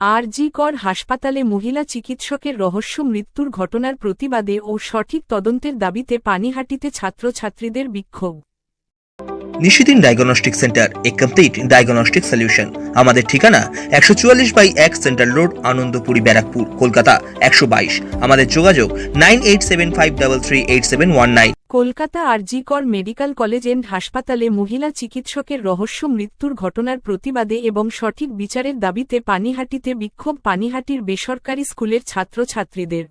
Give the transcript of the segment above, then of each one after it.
আরজি কর হাসপাতালে মহিলা চিকিৎসকের রহস্য মৃত্যুর ঘটনার প্রতিবাদে ও সঠিক তদন্তের দাবিতে পানিহাটিতে ছাত্রছাত্রীদের বিক্ষোভ। নিশিদিন ডায়াগনস্টিক সেন্টার এ কমপ্লিট ডায়াগনস্টিক সলিউশন আমাদের ঠিকানা একশো চুয়াল্লিশ বাই এক সেন্ট্রাল রোড আনন্দপুরি, ব্যারাকপুর, কলকাতা একশো বাইশ। আমাদের যোগাযোগ nine eight seven five double three eight seven one nine. Kolkata RG Kar medical college and হাসপাতালে মহিলা চিকিৎসকের রহস্য, মৃত্যুর ঘটনার প্রতিবাদে এবং সঠিক বিচারের দাবিতে পানিহাটিতে বিক্ষোভ। পানিহাটির বেসরকারি স্কুলের ছাত্রছাত্রীদের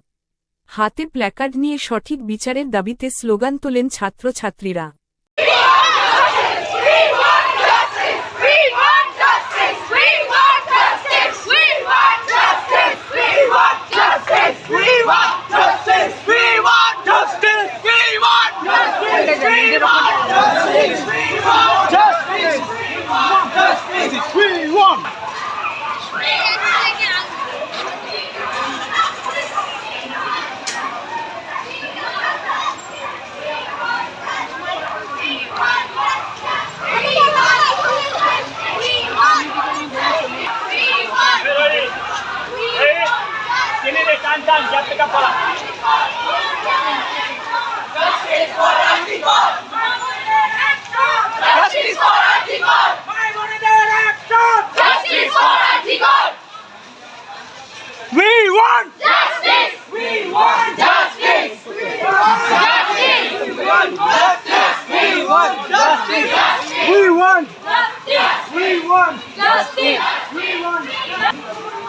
হাতে প্ল্যাকার্ড নিয়ে সঠিক বিচারের দাবিতে স্লোগান তোলেন ছাত্রছাত্রীরা। Sini deh, kancang, jangan tekan kepala. Justice for Antigone! Justice for Antigone! We want Justice! We want justice! We want justice! We want justice! We want justice! We want Justice! We want Justice! We want We